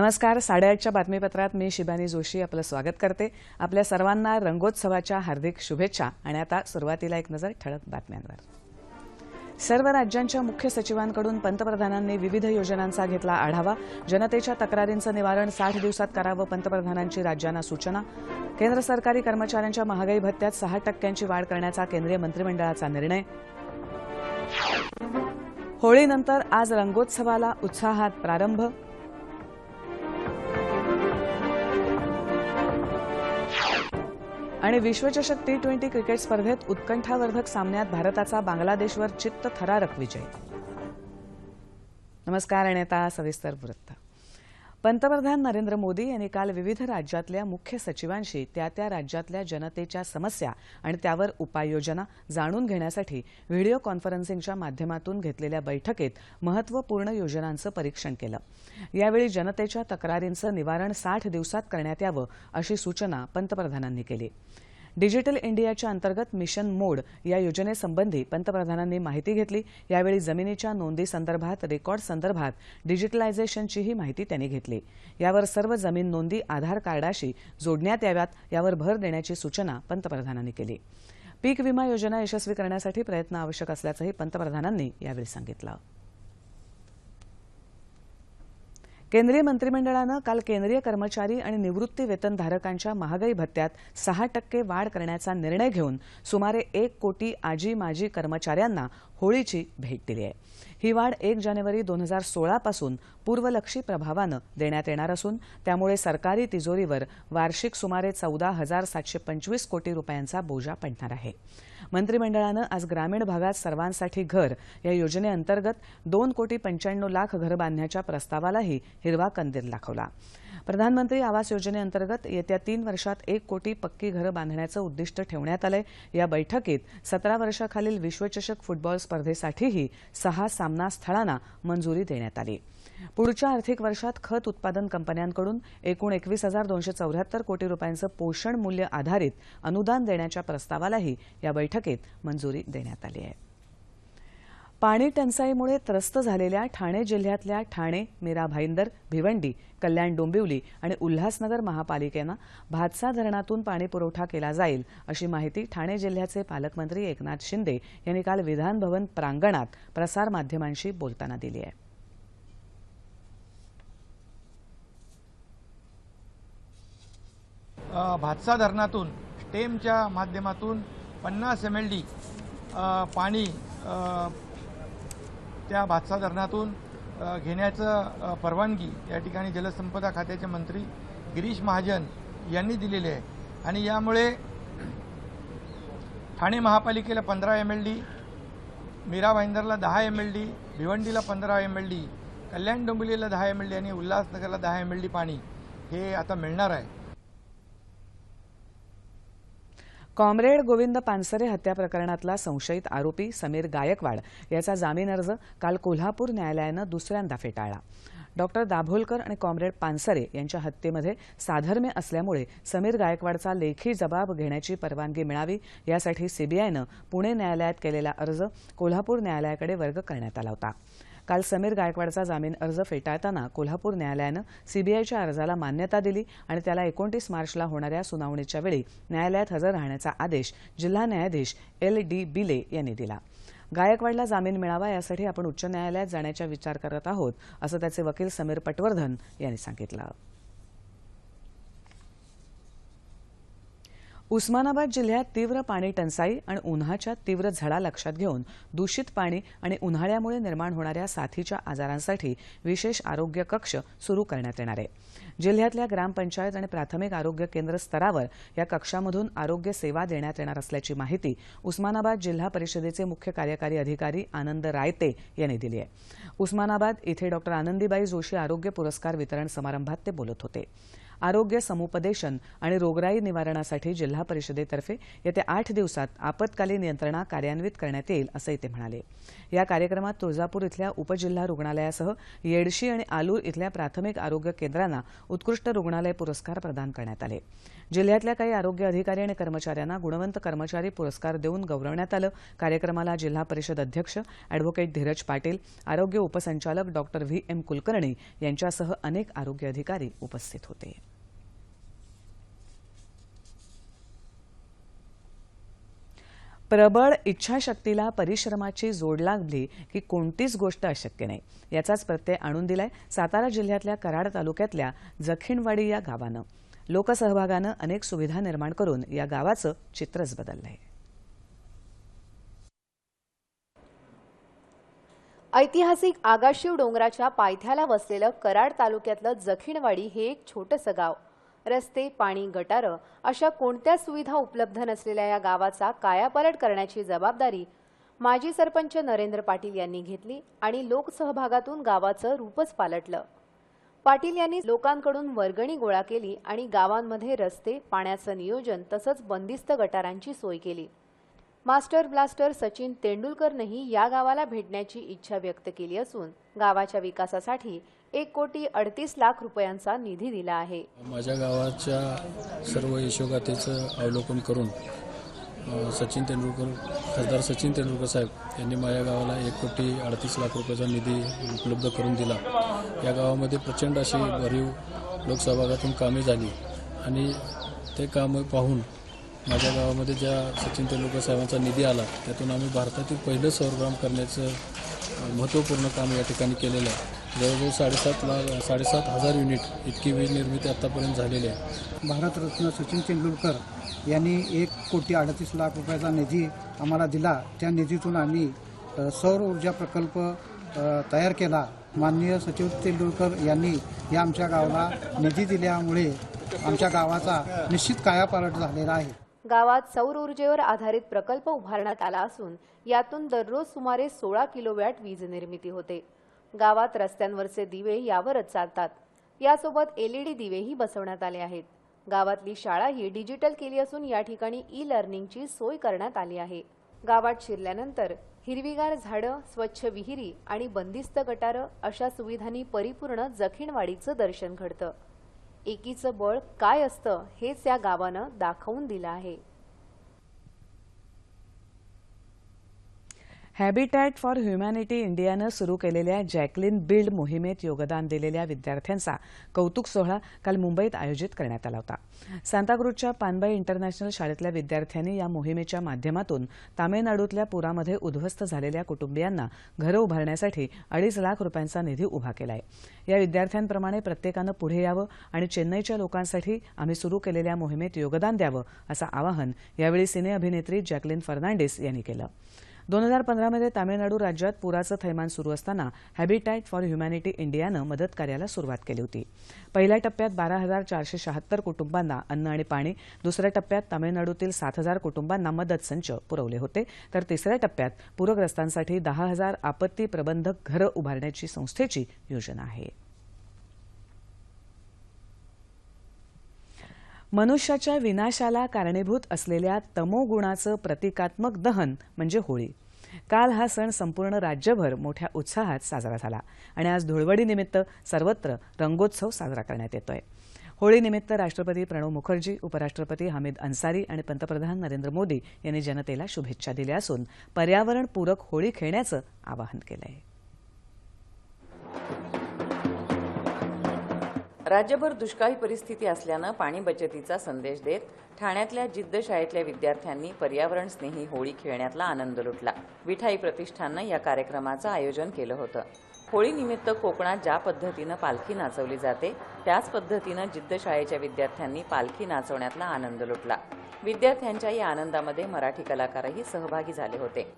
नमस्कार साडेआठच्या बातमीपत्रात मी शिबानी जोशी आपलं स्वागत करते. आपल्या सर्वांना रंगोत्सवाच्या हार्दिक शुभेच्छा आणि आता सुरुवातीला एक नजर ठळक बातम्यांवर. सर्व राज्यांच्या मुख्य सचिवांकडून पंतप्रधानांनी विविध योजनांचा घेतला आढावा. जनतेच्या तक्रारींचं निवारण साठ दिवसात करावं पंतप्रधानांची राज्यांना सूचना. केंद्र सरकारी कर्मचाऱ्यांच्या महागाई भत्त्यात सहा टक्क्यांची वाढ करण्याचा केंद्रीय मंत्रिमंडळाचा निर्णय. होळीनंतर आज रंगोत्सवाला उत्साहात प्रारंभ. आणि विश्वचषक टी ट्वेंटी क्रिकेट स्पर्धेत उत्कंठावर्धक सामन्यात भारताचा बांगलादेशवर चित्त थरारक विजय. नमस्कार आणि आता सविस्तर वृत्त. पंतप्रधान नरेंद्र मोदी यांनी काल विविध राज्यातल्या मुख्य सचिवांशी त्या त्या राज्यातल्या जनतेच्या समस्या आणि त्यावर उपाययोजना जाणून घेण्यासाठी व्हिडिओ कॉन्फरन्सिंगच्या माध्यमातून घेतलेल्या बैठकीत महत्त्वपूर्ण योजनांचं परीक्षण केलं. यावेळी जनतेच्या तक्रारींचं निवारण साठ दिवसात करण्यात यावं अशी सूचना पंतप्रधानांनी केली. डिजिटल इंडियाच्या अंतर्गत मिशन मोड या योजनेसंबंधी पंतप्रधानांनी माहिती घेतली. यावेळी जमिनीच्या नोंदी संदर्भात रेकॉर्ड संदर्भात डिजिटलायझेशनचीही माहिती त्यांनी घेतली. यावर सर्व जमीन नोंदी आधार कार्डाशी जोडण्यात याव्यात यावर भर देण्याची सूचना पंतप्रधानांनी केली. पीक विमा योजना यशस्वी करण्यासाठी प्रयत्न आवश्यक असल्याचंही पंतप्रधानांनी यावेळी सांगितलं. केंद्रीय मंत्रिमंडळानं काल केंद्रीय कर्मचारी आणि निवृत्ती वेतनधारकांच्या महागाई भत्त्यात सहा टक्के वाढ करण्याचा निर्णय घेऊन सुमारे एक कोटी आजी माजी कर्मचाऱ्यांना होळीची भेट दिली आहे. ही वाढ एक जानेवारी दोन हजार सोळापासून पूर्वलक्षी प्रभावानं देण्यात येणार असून त्यामुळे सरकारी तिजोरीवर वार्षिक सुमारे चौदा हजार सातशे पंचवीस कोटी रुपयांचा बोजा पडणार आहे. मंत्रिमंडळानं आज ग्रामीण भागात सर्वांसाठी घर या योजनेअंतर्गत दोन कोटी पंच्याण्णव लाख घर बांधण्याच्या प्रस्तावालाही हिरवा कंदील दाखवला. प्रधानमंत्री आवास योजनेअंतर्गत येत्या तीन वर्षात एक कोटी पक्की घरं बांधण्याचं उद्दिष्ट ठेवण्यात आलंय. या बैठकीत सतरा वर्षाखालील विश्वचषक फुटबॉल स्पर्धेसाठीही सहा सामना स्थळांना मंजुरी देण्यात आली. पुढच्या आर्थिक वर्षात खत उत्पादन कंपन्यांकडून एकूण एकवीस हजार दोनशे चौऱ्याहत्तर कोटी रुपयांचं पोषण मूल्य आधारित अनुदान देण्याच्या प्रस्तावालाही या बैठकीत मंजुरी देण्यात आली आहे. पाणी टंचाईमुळे त्रस्त झालेल्या ठाणे जिल्ह्यातल्या ठाणे मीरा भाईंदर भिवंडी कल्याण डोंबिवली आणि उल्हासनगर महापालिकेनं भातसा धरणातून पाणीपुरवठा केला जाईल अशी माहिती ठाणे जिल्ह्याचे पालकमंत्री एकनाथ शिंदे यांनी काल विधानभवन प्रांगणात प्रसारमाध्यमांशी बोलताना दिली आहे. भातसा धरणातून स्टेमच्या माध्यमातून पन्नास एम एल डी पाणी त्या भातसा धरणातून घेण्याचं परवानगी या ठिकाणी जलसंपदा खात्याचे मंत्री गिरीश महाजन यांनी दिलेली आहे. आणि यामुळे ठाणे महापालिकेला पंधरा एम एल डी मीरा भाईंदरला दहा एम एल डी भिवंडीला पंधरा एम एल डी कल्याण डोंबिवलीला दहा एम एल डी आणि उल्हासनगरला दहा एम एल डी पाणी हे आता मिळणार आहे. कॉम्रेड गोविंद पानसरे हत्या प्रकरणातला संशयित आरोपी समीर गायकवाड याचा जामीन अर्ज काल कोल्हापूर न्यायालयानं दुसऱ्यांदा फेटाळला. डॉक्टर दाभोलकर आणि कॉम्रेड पानसरे यांच्या हत्येमध्ये साधर्म्य असल्यामुळे समीर गायकवाडचा लेखी जबाब घेण्याची परवानगी मिळावी यासाठी सीबीआयनं पुणे न्यायालयात केलेला अर्ज कोल्हापूर न्यायालयाकडे वर्ग करण्यात आला होता. काल समीर गायकवाडचा जामीन अर्ज फेटाळताना कोल्हापूर न्यायालयानं सीबीआयच्या अर्जाला मान्यता दिली आणि त्याला एकोणतीस मार्चला होणाऱ्या सुनावणीच्या वेळी न्यायालयात हजर राहण्याचा आदेश जिल्हा न्यायाधीश एल डी बिले यांनी दिला. गायकवाडला जामीन मिळावा यासाठी आपण उच्च न्यायालयात जाण्याचा विचार करत आहोत असं त्याचे वकील समीर पटवर्धन यांनी सांगितलं. उस्मानाबाद जिल्ह्यात तीव्र पाणी टंचाई आणि उन्हाच्या तीव्र झळा लक्षात घेऊन दूषित पाणी आणि उन्हाळ्यामुळे निर्माण होणाऱ्या साथीच्या आजारांसाठी विशेष आरोग्य कक्ष सुरू करण्यात येणार आहे. जिल्ह्यातल्या ग्रामपंचायत आणि प्राथमिक आरोग्य केंद्र स्तरावर या कक्षामधून आरोग्य सेवा देण्यात येणार असल्याची माहिती उस्मानाबाद जिल्हा परिषदेचे मुख्य कार्यकारी अधिकारी आनंद रायते यांनी दिली आहे. उस्मानाबाद इथे डॉक्टर आनंदीबाई जोशी आरोग्य पुरस्कार वितरण समारंभात ते बोलत होते. आरोग्य समुपदेशन आणि रोगराई निवारणासाठी जिल्हा परिषदेतर्फे येत्या आठ दिवसात आपत्कालीन यंत्रणा कार्यान्वित करण्यात येईल असंही ते म्हणाले. या कार्यक्रमात तुळजापूर इथल्या उपजिल्हा रुग्णालयासह येडशी आणि आलूर इथल्या प्राथमिक आरोग्य केंद्रांना उत्कृष्ट रुग्णालय पुरस्कार प्रदान करण्यात आले. जिल्ह्यातल्या काही आरोग्य अधिकारी आणि कर्मचाऱ्यांना गुणवंत कर्मचारी पुरस्कार देऊन गौरवण्यात आलं. कार्यक्रमाला जिल्हा परिषद अध्यक्ष अॅडव्होकेट धीरज पाटील आरोग्य उपसंचालक डॉक्टर व्ही एम कुलकर्णी यांच्यासह अनेक आरोग्य अधिकारी उपस्थित होते. प्रबळ इच्छाशक्तीला परिश्रमाची जोड लागली की कोणतीच गोष्ट अशक्य नाही. याचाच प्रत्यय आणून दिलाय सातारा जिल्ह्यातल्या कराड तालुक्यातल्या जखीणवाडी या गावानं. लोकसहभागानं अनेक सुविधा निर्माण करून या गावाचं चित्रच बदललंय. ऐतिहासिक आगाशिव डोंगराच्या पायथ्याला वसलेलं कराड तालुक्यातलं जखीणवाडी हे एक छोटंसं गाव. रस्ते पाणी गटारं अशा कोणत्या सुविधा उपलब्ध नसलेल्या या गावाचा कायापालट करण्याची जबाबदारी माजी सरपंच नरेंद्र पाटील यांनी घेतली आणि लोकसहभागातून गावाचं रूपच पालटलं. पाटील यांनी लोकांकडून वर्गणी गोळा केली आणि गावांमध्ये रस्ते पाण्याचं नियोजन तसंच बंदिस्त गटारांची सोय केली. मास्टर ब्लास्टर सचिन तेंडुलकरनंही या गावाला भेटण्याची इच्छा व्यक्त केली असून गावाच्या विकासासाठी एक कोटी अडतीस लाख रुपयांचा निधी दिला आहे. माझ्या गावाच्या सर्व यशोगाथेचं अवलोकन करून सचिन तेंडुलकर खासदार सचिन तेंडुलकर साहेब यांनी माझ्या गावाला एक कोटी अडतीस लाख रुपयाचा निधी उपलब्ध करून दिला. या गावामध्ये प्रचंड अशी भरीव लोकसहभागातून कामे झाली आणि ते कामं पाहून माझ्या गावामध्ये ज्या सचिन तेंडुलकर साहेबांचा निधी आला त्यातून आम्ही भारतातील पहिलं सौरग्राम करण्याचं महत्त्वपूर्ण काम या ठिकाणी केलेलं आहे. जवळजवळ साडेसात लाख साडेसात हजार युनिट इतकी वीज निर्मिती आत्तापर्यंत झालेली आहे. भारतरत्न सचिन तेंडुलकर यांनी एक कोटी अडतीस लाख रुपयाचा निधी आम्हाला दिला. त्या निधीतून आम्ही सौर ऊर्जा प्रकल्प तयार केला. माननीय सचिन तेंडुलकर यांनी या आमच्या गावाला निधी दिल्यामुळे आमच्या गावाचा निश्चित कायापालट झालेला आहे. गावात सौर ऊर्जेवर आधारित प्रकल्प उभारण्यात आला असून यातून दररोज सुमारे सोळा किलोवॅट वीज निर्मिती होते. गावात रस्त्यांवरचे दिवे यावरच चालतात. यासोबत एलईडी दिवेही बसवण्यात आले आहेत. गावातली शाळाही डिजिटल केली असून या ठिकाणी ई लर्निंगची सोय करण्यात आली आहे. गावात शिरल्यानंतर हिरवीगार झाडं स्वच्छ विहिरी आणि बंदिस्त गटारं अशा सुविधांनी परिपूर्ण जखीणवाडीचं दर्शन घडतं. एकीचं बळ काय असतं हेच या गावानं दाखवून दिलं आहे. हॅबिटॅट फॉर ह्युमॅनिटी इंडियानं सुरू केलेल्या जॅकलिन बिल्ड मोहिमेत योगदान दिलेल्या विद्यार्थ्यांचा कौतुक सोहळा काल मुंबईत आयोजित करण्यात आला होता. सांताक्रूजच्या पानबाई इंटरनॅशनल शाळेतल्या विद्यार्थ्यांनी या मोहिमेच्या माध्यमातून तामिळनाडूतल्या पुरामध्ये उद्ध्वस्त झालेल्या कुटुंबियांना घरं उभारण्यासाठी अडीच लाख रुपयांचा निधी उभा केला आहे या विद्यार्थ्यांप्रमाणे प्रत्येकानं पुढे यावं आणि चेन्नईच्या लोकांसाठी आम्ही सुरू केलेल्या मोहिमेत योगदान द्यावं असं आवाहन यावेळी सिने अभिनेत्री जॅकलिन फर्नांडिस यांनी केलं. दोन हजार पंधरामध्ये तामिळनाडू राज्यात पुराचं थैमान सुरू असताना हॅबिटॅट फॉर ह्युमॅनिटी इंडियानं मदत कार्याला सुरुवात केली होती. पहिल्या टप्प्यात बारा हजार चारशे शहात्तर कुटुंबांना अन्न आणि पाणी दुसऱ्या टप्प्यात तामिळनाडूतील सात हजार कुटुंबांना मदत संच पुरवले होते तर तिसऱ्या टप्प्यात पूरग्रस्तांसाठी दहा हजार आपत्ती प्रबंधक घरं उभारण्याची संस्थेची योजना आहे. मनुष्याच्या विनाशाला कारणीभूत असलेल्या तमोगुणाचं प्रतिकात्मक दहन म्हणजे होळी. काल हा सण संपूर्ण राज्यभर मोठ्या उत्साहात साजरा झाला आणि आज धुळवडीनिमित्त सर्वत्र रंगोत्सव साजरा करण्यात येतोय. होळीनिमित्त राष्ट्रपती प्रणव मुखर्जी उपराष्ट्रपती हमीद अन्सारी आणि पंतप्रधान नरेंद्र मोदी यांनी जनतेला शुभेच्छा दिल्या असून पर्यावरणपूरक होळी खेळण्याचं आवाहन केलं आहे राज्यभर दुष्काळी परिस्थिती असल्यानं पाणी बचतीचा संदेश देत ठाण्यातल्या जिद्द शाळेतल्या विद्यार्थ्यांनी पर्यावरण स्नेही होळी खेळण्यातला आनंद लुटला. विठाई प्रतिष्ठाननं या कार्यक्रमाचं आयोजन केलं होतं. होळीनिमित्त कोकणात ज्या पद्धतीनं पालखी नाचवली जाते त्याच पद्धतीनं जिद्द शाळेच्या विद्यार्थ्यांनी पालखी नाचवण्यातला आनंद लुटला. विद्यार्थ्यांच्या या आनंदामध्ये मराठी कलाकारही सहभागी झाले होते.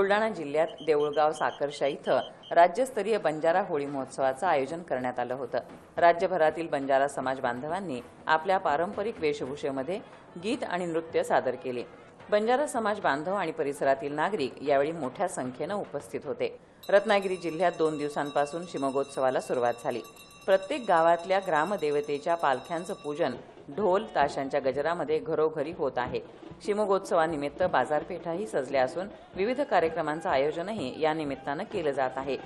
बुलडाणा जिल्ह्यात देऊळगाव साकर्शा इथं राज्यस्तरीय बंजारा होळी महोत्सवाचं आयोजन करण्यात आलं होतं. राज्यभरातील बंजारा समाज बांधवांनी आपल्या पारंपरिक वेशभूषेमध्ये गीत आणि नृत्य सादर केले. बंजारा समाज बांधव आणि परिसरातील नागरिक यावेळी मोठ्या संख्येनं उपस्थित होते. रत्नागिरी जिल्ह्यात दोन दिवसांपासून शिमगोत्सवाला सुरुवात झाली. प्रत्येक गावातल्या ग्रामदेवतेच्या पालख्यांचं पूजन ढोल ताशांच्या गजरामध्ये घरोघरी होत आहे. शिमगोत्सवानिमित्त बाजारपेठाही सजल्या असून विविध कार्यक्रमांचं आयोजनही या निमित्तानं केलं जात आहे.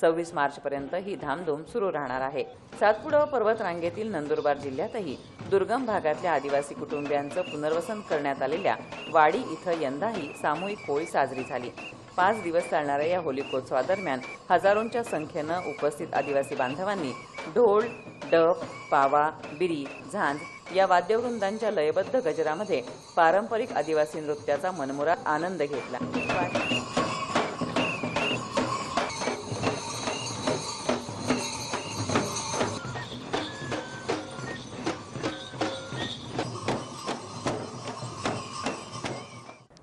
सव्वीस मार्चपर्यंत ही धामधूम सुरू राहणार आहे. सातपुडा पर्वत रांगेतील नंदुरबार जिल्ह्यातही दुर्गम भागातल्या आदिवासी कुटुंबियांचं पुनर्वसन करण्यात आलेल्या वाडी इथं यंदाही सामूहिक होळी साजरी झाली. पाच दिवस चालणाऱ्या या होलिकोत्सवादरम्यान हजारोंच्या संख्येनं उपस्थित आदिवासी बांधवांनी ढोल डप पावा बिरी झांज या वाद्यवृंदांच्या लयबद्ध गजरामध्ये पारंपरिक आदिवासी नृत्याचा मनमुरा आनंद घेतला.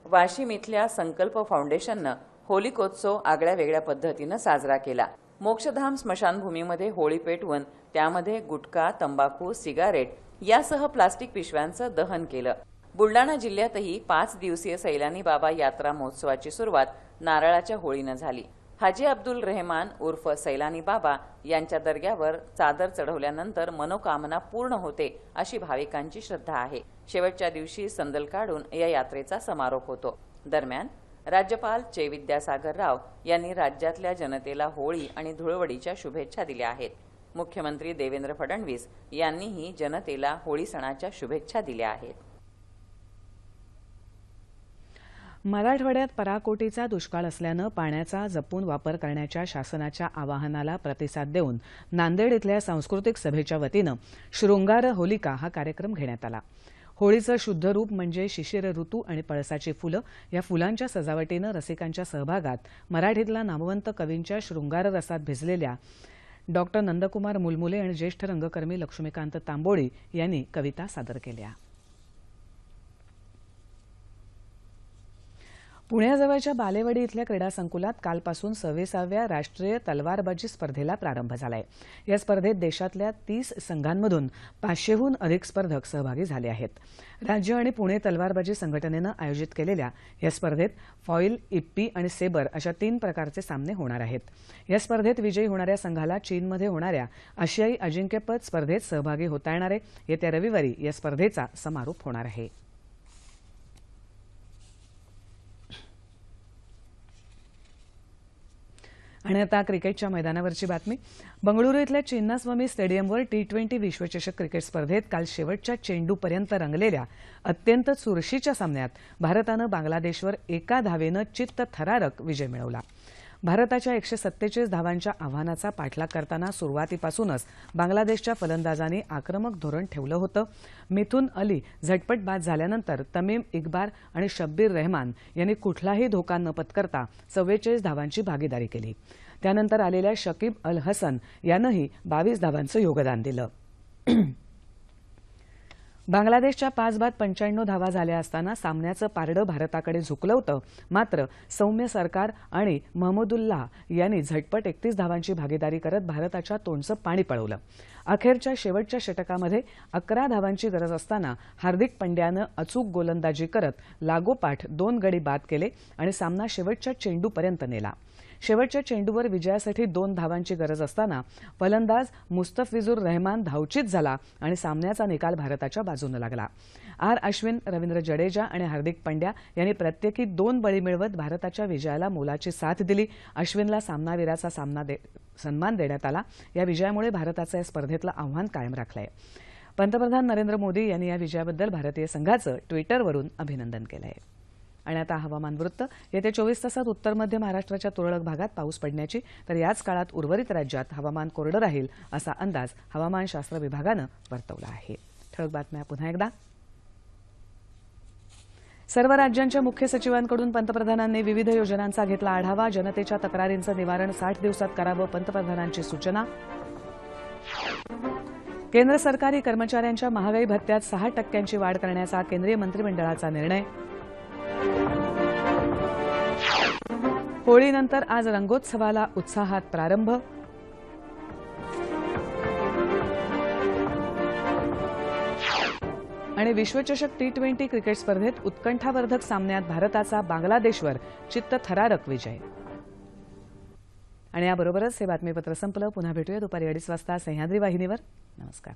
वाशिम इथल्या संकल्प फाउंडेशननं होलिकोत्सव आगळ्या वेगळ्या पद्धतीनं साजरा केला. मोक्षधाम स्मशानभूमीमध्ये होळी पेटवून त्यामध्ये गुटखा तंबाखू सिगारेट यासह प्लास्टिक पिशव्यांचं दहन केलं. बुलडाणा जिल्ह्यातही पाच दिवसीय सैलानी बाबा यात्रा महोत्सवाची सुरुवात नारळाच्या होळीनं झाली. हाजी अब्दुल रेहमान उर्फ सैलानी बाबा यांच्या दर्ग्यावर चादर चढवल्यानंतर मनोकामना पूर्ण होते अशी भाविकांची श्रद्धा आहे. शेवटच्या दिवशी संदल काढून या यात्रेचा समारोप होतो. दरम्यान राज्यपाल चे. विद्यासागर राव यांनी राज्यातल्या जनतेला होळी आणि धुळवडीच्या शुभेच्छा दिल्या आहेत. मुख्यमंत्री देवेंद्र फडणवीस यांनीही जनतेला होळी सणाच्या शुभेच्छा दिल्या आहेत. मराठवाड्यात पराकोटीचा दुष्काळ असल्यानं पाण्याचा जपून वापर करण्याच्या शासनाच्या आवाहनाला प्रतिसाद देऊन नांदेड इथल्या सांस्कृतिक सभेच्या वतीनं शृंगार होलिका हा कार्यक्रम घेण्यात आला. होळीचं शुद्ध रूप म्हणजे शिशिर ऋतू आणि पळसाची फुलं या फुलांच्या सजावटीनं रसिकांच्या सहभागात मराठीतला नामवंत कवींच्या शृंगार रसात भिजलेल्या डॉक्टर नंदकुमार मुलमुले आणि ज्येष्ठ रंगकर्मी लक्ष्मीकांत तांबोळी यांनी कविता सादर केल्या. पुण्याजवळच्या बालेवाडी इथल्या क्रीडा संकुलात कालपासून सव्वीसाव्या राष्ट्रीय तलवारबाजी स्पर्धेला प्रारंभ झालाय. या स्पर्धेत देशातल्या तीस संघांमधून पाचशेहून अधिक स्पर्धक सहभागी झाले आहेत. राज्य आणि पुणे तलवारबाजी संघटनेनं आयोजित केलेल्या या स्पर्धेत फॉईल इप्पी आणि सेबर अशा तीन प्रकारचे सामने होणार आहेत. या स्पर्धेत विजयी होणाऱ्या संघाला चीनमध्ये होणाऱ्या आशियाई अजिंक्यपद स्पर्धेत सहभागी होता येणार आहे. येत्या रविवारी या स्पर्धेचा समारोप होणार आहे. आणि आता क्रिकेटच्या मैदानावरची बातमी. बंगळुरू इथल्या चिन्नास्वामी स्टेडियमवर टी ट्वेंटी विश्वचषक क्रिकेट स्पर्धेत काल शेवटच्या चेंडूपर्यंत रंगलेल्या अत्यंत चुरशीच्या सामन्यात भारतानं बांगलादेशवर एका धावेनं चित्त थरारक विजय मिळवला. भारताच्या एकशे सत्तेचाळीस धावांच्या आव्हानाचा पाठलाग करताना सुरुवातीपासूनच बांगलादेशच्या फलंदाजांनी आक्रमक धोरण ठेवलं होतं. मिथुन अली झटपट बाद झाल्यानंतर तमीम इकबार आणि शब्बीर रेहमान यांनी कुठलाही धोका न पत्करता चव्वेचाळीस धावांची भागीदारी केली. त्यानंतर आलेल्या शकीब अल हसन यानंही बावीस धावांचं योगदान दिलं. बांगलादेशच्या पाच बाद पंच्याण्णव धावा झाल्या असताना सामन्याचं पारडं भारताकडे झुकलं होतं. मात्र सौम्य सरकार आणि महमूदुल्लाह यांनी झटपट एकतीस धावांची भागीदारी करत भारताच्या तोंडचं पाणी पळवलं. अखेरच्या शेवटच्या षटकामध्ये अकरा धावांची गरज असताना हार्दिक पंड्यानं अचूक गोलंदाजी करत लागोपाठ दोन गडी बाद केले आणि सामना शेवटच्या चेंडूपर्यंत नेला. शेवटच्या चेंडूवर विजयासाठी दोन धावांची गरज असताना फलंदाज मुस्तफिजुर रहमान धावचित झाला आणि सामन्याचा निकाल भारताच्या बाजूनं लागला. आर अश्विन रवींद्र जडेजा आणि हार्दिक पंड्या यांनी प्रत्येकी दोन बळी मिळवत भारताच्या विजयाला मोलाची साथ दिली. अश्विनला सामनावीराचा सामना दे सन्मान देण्यात आला. या विजयामुळे भारताचं या स्पर्धेतलं आव्हान कायम राखलंय. पंतप्रधान नरेंद्र मोदी यांनी या विजयाबद्दल भारतीय संघाचं ट्विटरवरून अभिनंदन केलं आहे आणि आता हवामान वृत्त. येत्या चोवीस तासात उत्तर मध्य महाराष्ट्राच्या तुरळक भागात पाऊस पडण्याची तर याच काळात उर्वरित राज्यात हवामान कोरडं राहील असा अंदाज हवामानशास्त्र विभागानं वर्तवला आहे. ठळक बातम्या पुन्हा एकदा. सर्व राज्यांच्या मुख्य सचिवांकडून पंतप्रधानांनी विविध योजनांचा घेतला आढावा. जनतेच्या तक्रारींचं निवारण साठ दिवसात करावं पंतप्रधानांची सूचना. केंद्र सरकारी कर्मचाऱ्यांच्या महागाई भत्त्यात सहा टक्क्यांची वाढ करण्याचा केंद्रीय मंत्रिमंडळाचा निर्णय. होळीनंतर आज रंगोत्सवाला उत्साहात प्रारंभ. आणि विश्वचषक टी ट्वेंटी क्रिकेट स्पर्धेत उत्कंठावर्धक सामन्यात भारताचा बांगलादेशवर चित्त थरारक विजय. आणि याबरोबरच हे बातमीपत्र संपलं. पुन्हा भेटूया दुपारी अडीच वाजता सह्याद्री वाहिनीवर. नमस्कार.